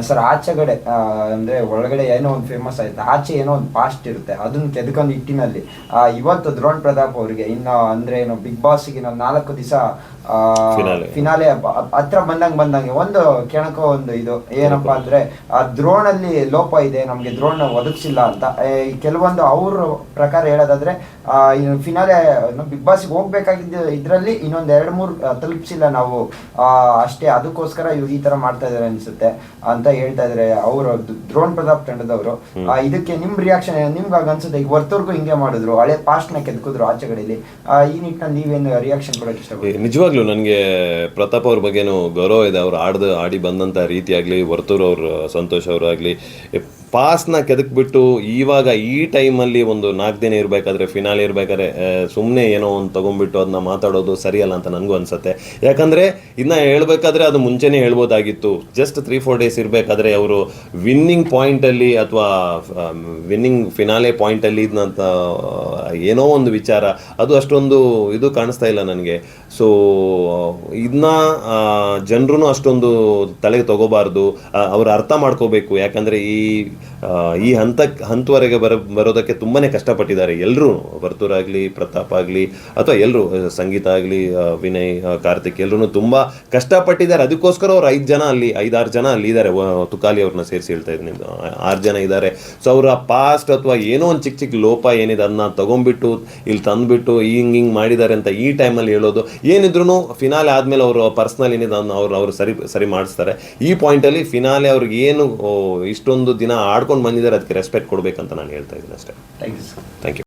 Sir ಆಚೆಗಡೆ ಅಂದ್ರೆ ಒಳಗಡೆ ಏನೋ ಒಂದು ಫೇಮಸ್ ಆಯ್ತು. ಆಚೆ ಏನೋ ಒಂದು ಪಾಸ್ಟ್ ಇರುತ್ತೆ. ಅದನ್ನ ತೆಗೆದುಕೊಂಡು ಇಟ್ಟಿನಲ್ಲಿ ಆ, ಇವತ್ತು ದ್ರೋಣ್ ಪ್ರತಾಪ್ ಅವರಿಗೆ ಇನ್ನು ಅಂದ್ರೆ ಏನು ಬಿಗ್ ಬಾಸ್ಗೆ ಇನ್ನೊಂದು ನಾಲ್ಕು ದಿವಸ. ಫಿನಾಲೆ ಹತ್ರ ಬಂದಂಗೆ ಬಂದಂಗೆ ಒಂದು ಕೆಣಕೋ ಒಂದು ಇದು. ಏನಪ್ಪಾ ಅಂದ್ರೆ ಆ ದ್ರೋಣಲ್ಲಿ ಲೋಪ ಇದೆ ನಮ್ಗೆ ದ್ರೋಣ ಒದಗಿಸಿಲ್ಲ ಅಂತ. ಕೆಲವೊಂದು ಅವ್ರ ಪ್ರಕಾರ ಹೇಳೋದಾದ್ರೆ ಆ, ಇನ್ನು ಫಿನಾಲೆ ಬಿಗ್ ಬಾಸ್ಗೆ ಹೋಗ್ಬೇಕಾಗಿದ್ದ ಇದ್ರಲ್ಲಿ ಇನ್ನೊಂದ್ ಎರಡ್ ಮೂರ್ ತಲುಪಿಸಿಲ್ಲ ನಾವು. ಅಷ್ಟೇ. ಅದಕ್ಕೋಸ್ಕರ ಇವ್ರು ಈ ತರ ಮಾಡ್ತಾ ಇದಾರೆ ಅನ್ಸುತ್ತೆ. ಅಂತ ಹೇಳ್ತಾ ಇದಾರೆ. ಅವರು ದ್ರೋಣ್ ಪ್ರತಾಪ್ ತಂಡದವರು. ಆ, ಇದಕ್ಕೆ ನಿಮ್ ರಿಯಾಕ್ಷನ್ ನಿಮ್ಗೆ ಆಗ ಅನ್ಸುತ್ತೆ? ಈಗ ವರ್ತೂರ್ಗೂ ಹಿಂಗೆ ಮಾಡಿದ್ರು. ಹಳೆ ಪಾಸ್ಟ್ನ ಕೆದ್ಕಿದ್ರು ಆಚೆಗಡೆಯಲ್ಲಿ ಆ, ಈ ನಿಟ್ಟಿನಲ್ಲಿ ನೀವೇನು ರಿಯಾಕ್ಷನ್ ಕೊಡಕ್ಕೆ ಇಷ್ಟ ನಿಜವಾಗ್ಲೂ ನನಗೆ ಪ್ರತಾಪ್ ಅವ್ರ ಬಗ್ಗೆನೂ ಗೌರವ ಇದೆ. ಅವ್ರು ಆಡ್ದು ಆಡಿ ಬಂದಂತ ರೀತಿ ಆಗಲಿ ವರ್ತೂರ್ ಅವ್ರ ಸಂತೋಷ್ ಅವರು ಆಗಲಿ ಪಾಸ್ನ ಕೆದಕ್ಬಿಟ್ಟು ಇವಾಗ ಈ ಟೈಮಲ್ಲಿ ಒಂದು ನಾಲ್ಕು ದಿನ ಇರಬೇಕಾದ್ರೆ ಫಿನಾಲ್ ಇರಬೇಕಾದ್ರೆ ಸುಮ್ಮನೆ ಏನೋ ಒಂದು ತೊಗೊಂಡ್ಬಿಟ್ಟು ಅದನ್ನ ಮಾತಾಡೋದು ಸರಿಯಲ್ಲ ಅಂತ ನನಗೂ ಅನ್ಸುತ್ತೆ. ಯಾಕಂದರೆ ಇನ್ನು ಹೇಳ್ಬೇಕಾದ್ರೆ ಅದು ಮುಂಚೆನೇ ಹೇಳ್ಬೋದಾಗಿತ್ತು. ಜಸ್ಟ್ ತ್ರೀ ಫೋರ್ ಡೇಸ್ ಇರಬೇಕಾದ್ರೆ ಅವರು ವಿನ್ನಿಂಗ್ ಪಾಯಿಂಟಲ್ಲಿ ಅಥವಾ ವಿನ್ನಿಂಗ್ ಫಿನಾಲೆ ಪಾಯಿಂಟಲ್ಲಿ ಇದ್ನಂತ ಏನೋ ಒಂದು ವಿಚಾರ. ಅದು ಅಷ್ಟೊಂದು ಇದು ಕಾಣಿಸ್ತಾ ಇಲ್ಲ ನನಗೆ. ಸೊ ಇದನ್ನ ಜನರು ಅಷ್ಟೊಂದು ತಲೆಗೆ ತಗೋಬಾರ್ದು. ಅವ್ರು ಅರ್ಥ ಮಾಡ್ಕೋಬೇಕು. ಯಾಕಂದರೆ ಈ ಈ ಹಂತ, ಹಂತವರೆಗೆ ಬರ, ಬರೋದಕ್ಕೆ ತುಂಬಾ ಕಷ್ಟಪಟ್ಟಿದ್ದಾರೆ. ಎಲ್ಲರೂ ವರ್ತೂರಾಗಲಿ ಪ್ರತಾಪ್ ಆಗಲಿ, ಅಥವಾ ಎಲ್ಲರೂ ಸಂಗೀತ ಆಗಲಿ ವಿನಯ್ ಕಾರ್ತಿಕ್ ಎಲ್ಲರೂ ತುಂಬ ಕಷ್ಟಪಟ್ಟಿದ್ದಾರೆ. ಅದಕ್ಕೋಸ್ಕರ ಅವ್ರು ಐದು ಜನ ಅಲ್ಲಿ, ಐದಾರು ಜನ ಅಲ್ಲಿ ಇದ್ದಾರೆ. ತುಕಾಲಿ ಅವ್ರನ್ನ ಸೇರಿಸಿ ಹೇಳ್ತಾ ಇದ್ದೀನಿ. ಆರು ಜನ ಇದ್ದಾರೆ. ಸೊ ಅವರ ಪಾಸ್ಟ್ ಅಥವಾ ಏನೋ ಒಂದು ಚಿಕ್ಕ ಚಿಕ್ಕ ಲೋಪ ಏನಿದೆ ಅದನ್ನ ತೊಗೊಂಡ್ಬಿಟ್ಟು ಇಲ್ಲಿ ತಂದುಬಿಟ್ಟು ಹಿಂಗೆ ಹಿಂಗೆ ಮಾಡಿದ್ದಾರೆ ಅಂತ ಈ ಟೈಮಲ್ಲಿ ಹೇಳೋದು ಏನಿದ್ರು ಫಿನಾಲೆ ಆದಮೇಲೆ ಅವರು ಪರ್ಸ್ನಲ್ ಏನಿದೆ ಅವ್ರು, ಅವರು ಸರಿ ಸರಿ ಮಾಡಿಸ್ತಾರೆ. ಈ ಪಾಯಿಂಟಲ್ಲಿ ಫಿನಾಲೆ ಅವ್ರಿಗೆ ಏನು ಇಷ್ಟೊಂದು ದಿನ ಆಡ್ಕೊಂಡು ಬಂದಿದ್ದಾರೆ ಅದಕ್ಕೆ ರೆಸ್ಪೆಕ್ಟ್ ಕೊಡಬೇಕಂತ ನಾನು ಹೇಳ್ತಾ ಇದ್ದೀನಿ ಅಷ್ಟೇ. Thank you sir thank you